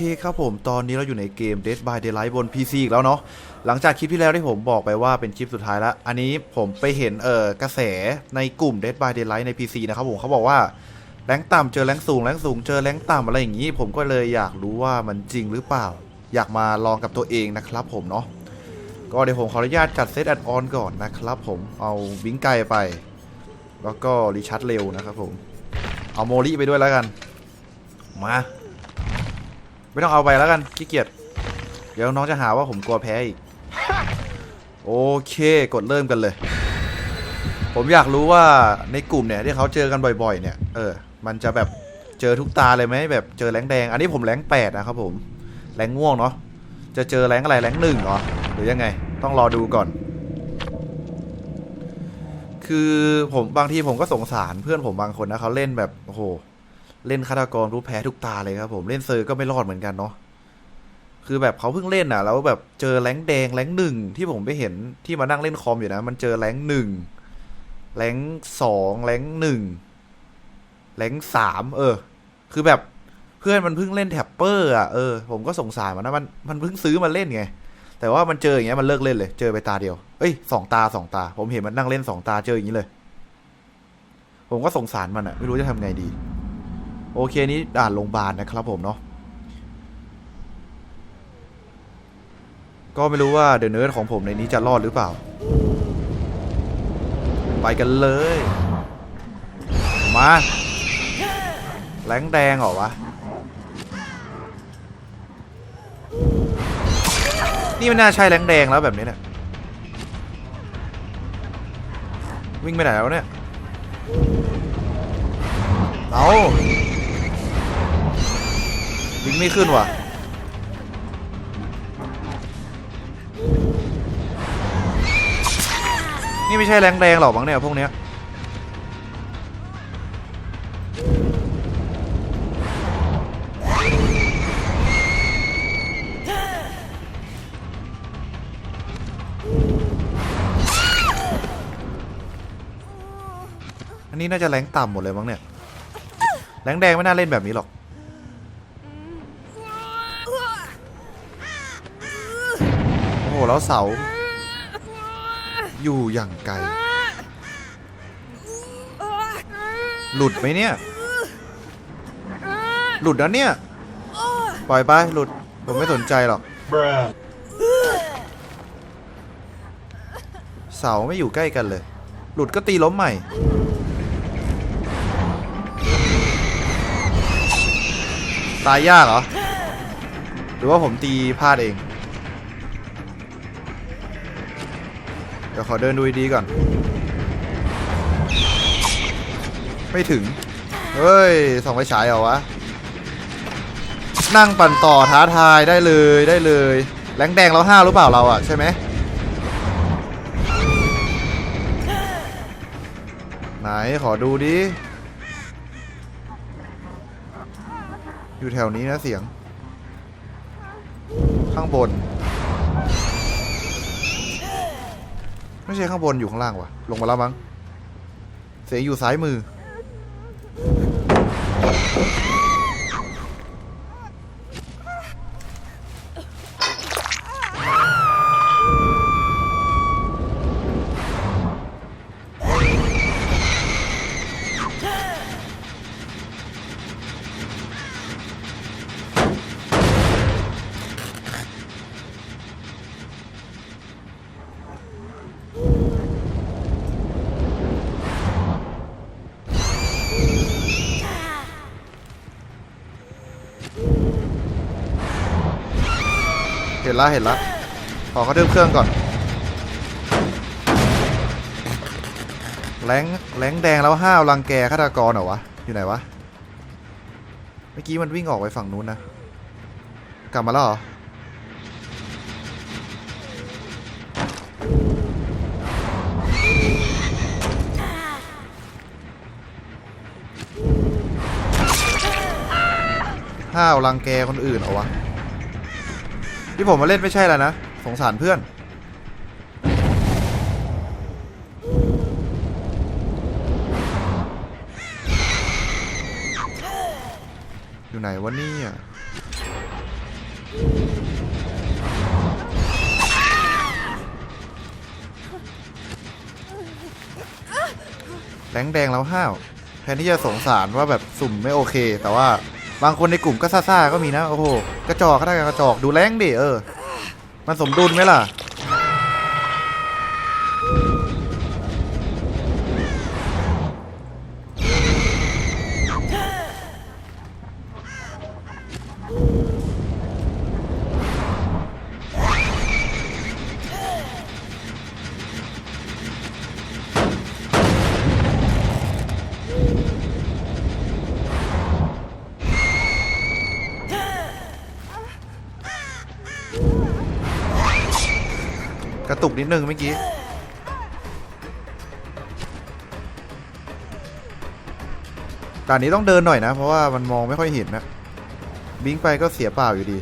คครับผมตอนนี้เราอยู่ในเกม Dead by Daylight บน PC อีกแล้วเนาะหลังจากคลิปที่แล้วที่ผมบอกไปว่าเป็นคลิปสุดท้ายแล้ว อันนี้ผมไปเห็นเอ่อกระแสในกลุ่ม Dead by Daylight ใน PC นะครับผมเขาบอกว่าแรงต่ำเจอแรงสูงแรงสูงเจอแรงต่ำอะไรอย่างนี้ ผมก็เลยอยากรู้ว่ามันจริงหรือเปล่า อยากมาลองกับตัวเองนะครับผมเนาะก็เดี๋ยวผมขออนุญาตจัดเซตแอดออนก่อนนะครับผมเอาบิงไกไป แล้วก็รีชาร์ดเร็วนะครับผมเอาโมลิไปด้วยแล้วกันมา ไม่ต้องเอาไปแล้วกันขี้เกียจเดี๋ยวน้องจะหาว่าผมกลัวแพ้อีก โอเคกดเริ่มกันเลย ผมอยากรู้ว่าในกลุ่มเนี่ยที่เขาเจอกันบ่อยๆ เนี่ยเออมันจะแบบเจอทุกตาเลยไหมแบบเจอแรงแดง อันนี้ผมแรงแปดนะครับผมแรงง่วงเนาะจะเจอแรงอะไรแรงหนึ่งเหรอหรือยังไง ต้องรอดูก่อน คือผมบางทีผมก็สงสารเพื่อนผมบางคนนะเขาเล่นแบบโอ้โห เล่นฆาตกรรู้แพ้ทุกตาเลยครับผมเล่นเซอร์ก็ไม่รอดเหมือนกันเนาะคือแบบเขาเพิ่งเล่นอะแล้วแบบเจอแรงแดงแรงหนึ่งที่ผมไปเห็นที่มานั่งเล่นคอมอยู่นะ มันเจอแรงหนึ่งแรงสองแรงหนึ่งแรงสามเออ คือแบบเพื่อนมันเพิ่งเล่นแท็ปเปอร์อะเออผมก็สงสารมันนะมันมันเพิ่งซื้อมาเล่นไงแต่ว่ามันเจออย่างเงี้ยมันเลิกเล่นเลยเจอไปตาเดียวเอ้ยสองตาสองตา ผมเห็นมันนั่งเล่นสองตาเจออย่างนี้เลย ผมก็สงสารมันอะไม่รู้จะทำไงดี โอเคนี้ด่านโรงพยาบาลนะครับผมเนาะก็ไม่รู้ว่าเดอะเนิร์ดของผมในนี้จะรอดหรือเปล่า ไปกันเลย มาแรงแดงเหรอวะ นี่มันน่าใช่แรงแดงแล้วแบบนี้เนี่ยวิ่งไปไหนแล้วเนี่ย เอา วิ่งไม่ขึ้นว่ะนี่ไม่ใช่แรงแดงหรอกมั้งเนี่ยพวกเนี้ยอันนี้น่าจะแรงต่ำหมดเลยมั้งเนี่ยแรงแดงไม่น่าเล่นแบบนี้หรอก หแล้วเสา อยู่อย่างไกล หลุดไหมเนี่ย หลุดนะเนี่ย ปล่อยไปหลุด ผมไม่สนใจหรอก เสาไม่อยู่ใกล้กันเลย หลุดก็ตีล้มใหม่ ตายยากเหรอ หรือว่าผมตีพลาดเอง ดี๋ยวขอเดินดูดีก่อน ไม่ถึง เฮ้ยส่องไฟฉายเหรอวะ นั่งปั่นต่อท้าทายได้เลยได้เลย แรงแดงเราห้าหรือเปล่าเราอะใช่ไหมไหนขอดูดิ อยู่แถวนี้นะเสียง ข้างบน ไม่ใช่ข้างบนอยู่ข้างล่างวะลงมาแล้วมั้ง เสียงอยู่ซ้ายมือ ละเห็นละขอเขาเดิมเครื่องก่อน แรงแรงแดงแล้วห้าวรังแกฆาตกรเหรอวะ อยู่ไหนวะ เมื่อกี้มันวิ่งออกไปฝั่งนู้นนะ กลับมาแล้วเหรอ ห้าวรังแกคนอื่นเหรอวะ ที่ผมมาเล่นไม่ใช่แล้วนะ สงสารเพื่อน อยู่ไหนวะเนี่ยแดงแดงแล้วห้าว แทนที่จะสงสารว่าแบบสุ่มไม่โอเค แต่ว่า บางคนในกลุ่มก็ซ่าๆก็มีนะ โอ้โห กระจอกก็ได้กระจอกดูแรงดิเออ มันสมดุลไหมล่ะ ตุกนิดนึงเมื่อกี้ด่านนี้ต้องเดินหน่อยนะ เพราะว่ามันมองไม่ค่อยเห็นนะ บิงไปก็เสียเปล่าอยู่ดี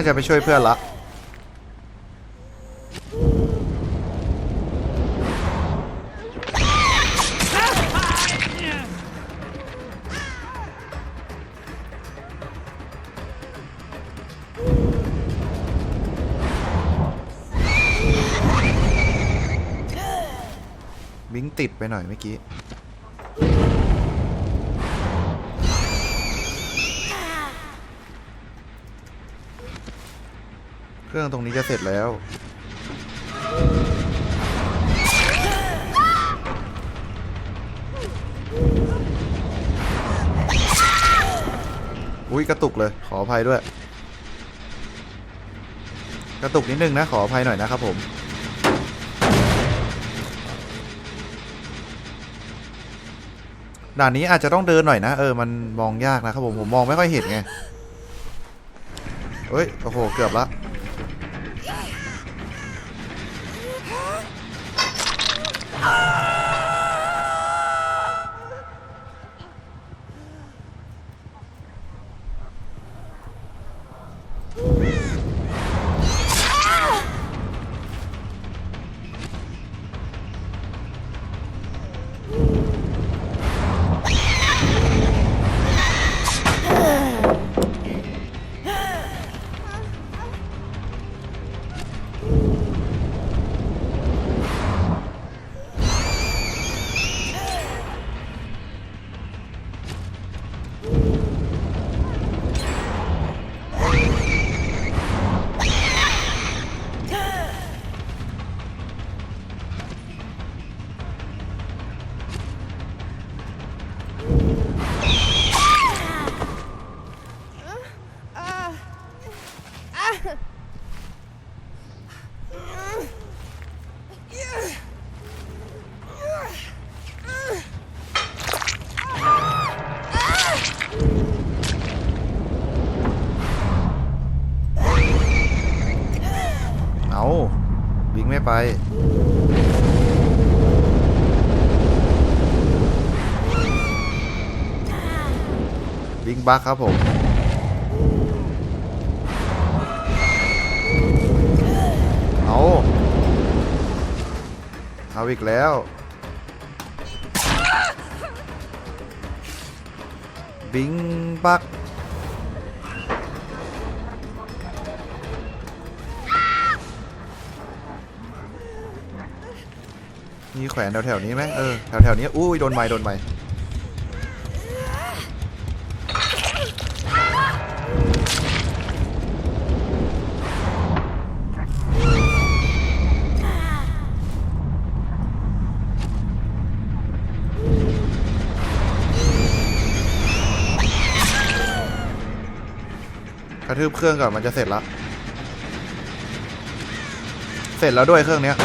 าจะไปช่วยเพื่อนละบิงติดไปหน่อยเมื่อกี้ เครื่องตรงนี้จะเสร็จแล้ว อุ้ยกระตุกเลย ขออภัยด้วย กระตุกนิดนึงนะ ขออภัยหน่อยนะครับผมด่านนี้อาจจะต้องเดินหน่อยนะ เออ มันมองยากนะครับผม ผมมองไม่ค่อยเห็นไง เฮ้ย โอ้โห เกือบละ วิ่งบักครับผม เอา เอาอีกแล้ว บิงบักมีแขวนแถวๆนี้ไหมเออแถวๆนี้ อุ้ยโดนไม้โดนไม้ ทืบเครื่องก่อนมันจะเสร็จแล้ว เสร็จแล้วด้วยเครื่องเนี้ย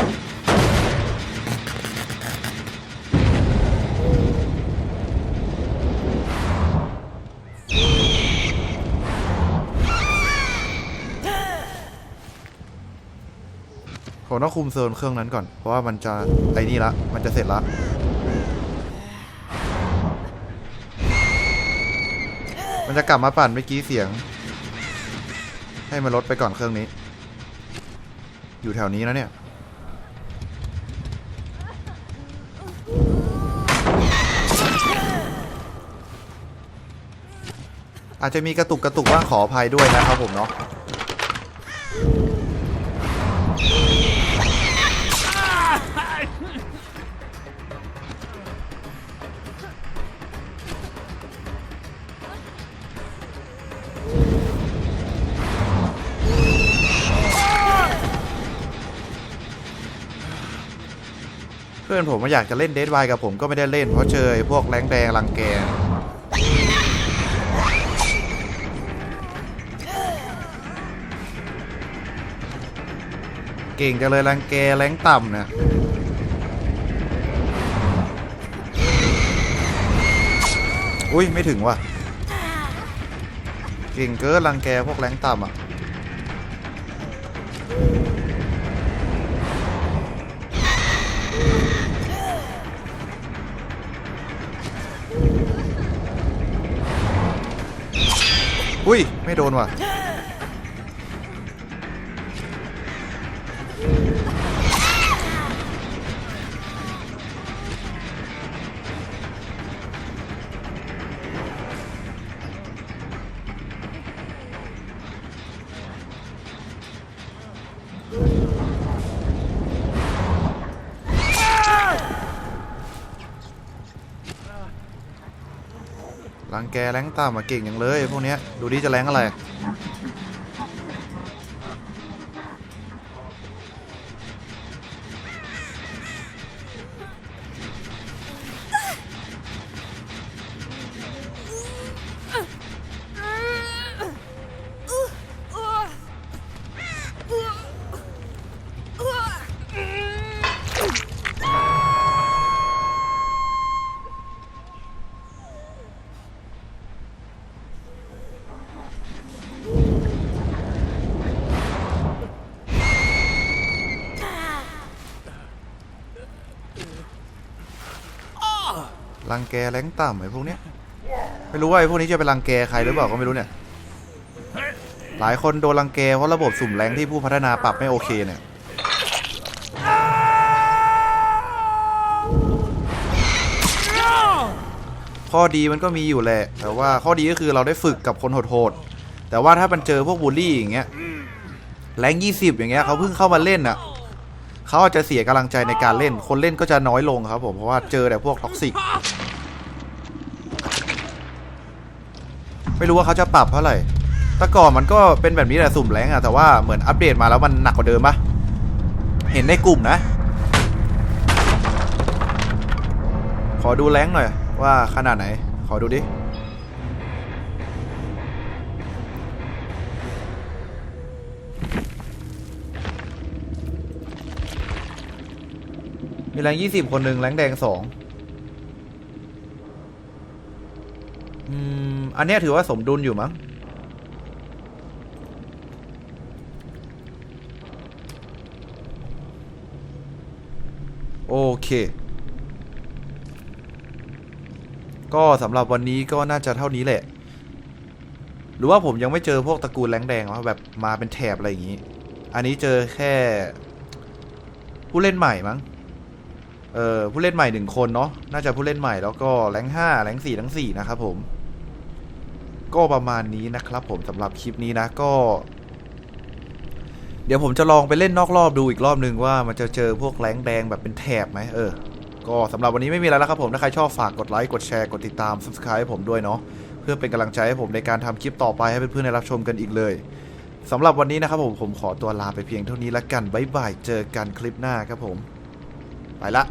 ผมต้องคุมโซนเครื่องนั้นก่อน เพราะว่ามันจะไอ้นี่ละ มันจะเสร็จละ มันจะกลับมาปั่นเมื่อกี้เสียง ให้มันลดไปก่อนเครื่องนี้ อยู่แถวนี้นะเนี่ย อาจจะมีกระตุกกระตุกบ้างขออภัยด้วยนะครับผมเนาะ พื่อนผมมาอยากจะเล่นเด d ไ y กับผมก็ไม่ได้เล่นเพราะเจอพวกแรงแดงรังแกเก่งจังเลยรังแกแรงต่ำนี่ยอุ้ยไม่ถึงว่ะ เก่งเกินรังแกพวกแรงต่ำอะ อุ้ย ไม่โดนว่ะ รังแกแรงต่ำมาเก่งอย่างเลย พวกเนี้ยดูดิจะแรงอะไร รังแกแรงต่ำไอ้พวกเนี้ยไม่รู้ว่าไอ้พวกนี้จะเป็นรังแกใครหรือเปล่าก็ไม่รู้เนี่ย หลายคนโดนรังแกเพราะระบบสุ่มแรงที่ผู้พัฒนาปรับไม่โอเคเนี่ยข้อดีมันก็มีอยู่แหละ แต่ว่าข้อดีก็คือเราได้ฝึกกับคนโหดๆแต่ว่าถ้ามันเจอพวกบูลลี่อย่างเงี้ยแรงยี่สิบอย่างเงี้ยเขาเพิ่งเข้ามาเล่นอะ เขาอาจจะเสียกำลังใจในการเล่น คนเล่นก็จะน้อยลงครับผม เพราะว่าเจอแต่พวกท็อกซิก ไม่รู้ว่าเขาจะปรับเท่าไหร่ แต่ก่อนมันก็เป็นแบบนี้แหละสุ่มแรงอะแต่ว่าเหมือนอัปเดตมาแล้วมันหนักกว่าเดิมปะเห็นในกลุ่มนะ ขอดูแรงหน่อยว่าขนาดไหน ขอดูดิ มีแรงยี่สิบคนหนึ่งแรงแดงสองอืม อันนี้ถือว่าสมดุลอยู่มั้ง โอเค ก็สำหรับวันนี้ก็น่าจะเท่านี้แหละ หรือว่าผมยังไม่เจอพวกตระกูลแรงแดงวะแบบมาเป็นแถบอะไรอย่างนี้ อันนี้เจอแค่ผู้เล่นใหม่มั้ง เออผู้เล่นใหม่หนึ่งคนเนาะน่าจะผู้เล่นใหม่แล้วก็แรงห้าแรงสี่แรงสี่นะครับผม ก็ประมาณนี้นะครับผมสำหรับคลิปนี้นะก็ เดี๋ยวผมจะลองไปเล่นนอกรอบดูอีกรอบนึงว่ามันจะเจอพวกแรงแดงแบบเป็นแถบไหมเออก็สำหรับวันนี้ไม่มีอะไรแล้วครับผมถ้าใครชอบฝากกดไลค์กดแชร์กดติดตาม subscribe ให้ผมด้วยเนาะเพื่อเป็นกำลังใจให้ผมในการทำคลิปต่อไปให้เพื่อนๆได้รับชมกันอีกเลยสำหรับวันนี้นะครับผมผมขอตัวลาไปเพียงเท่านี้ละกันบ๊ายบายเจอกันคลิปหน้าครับผม ไปละ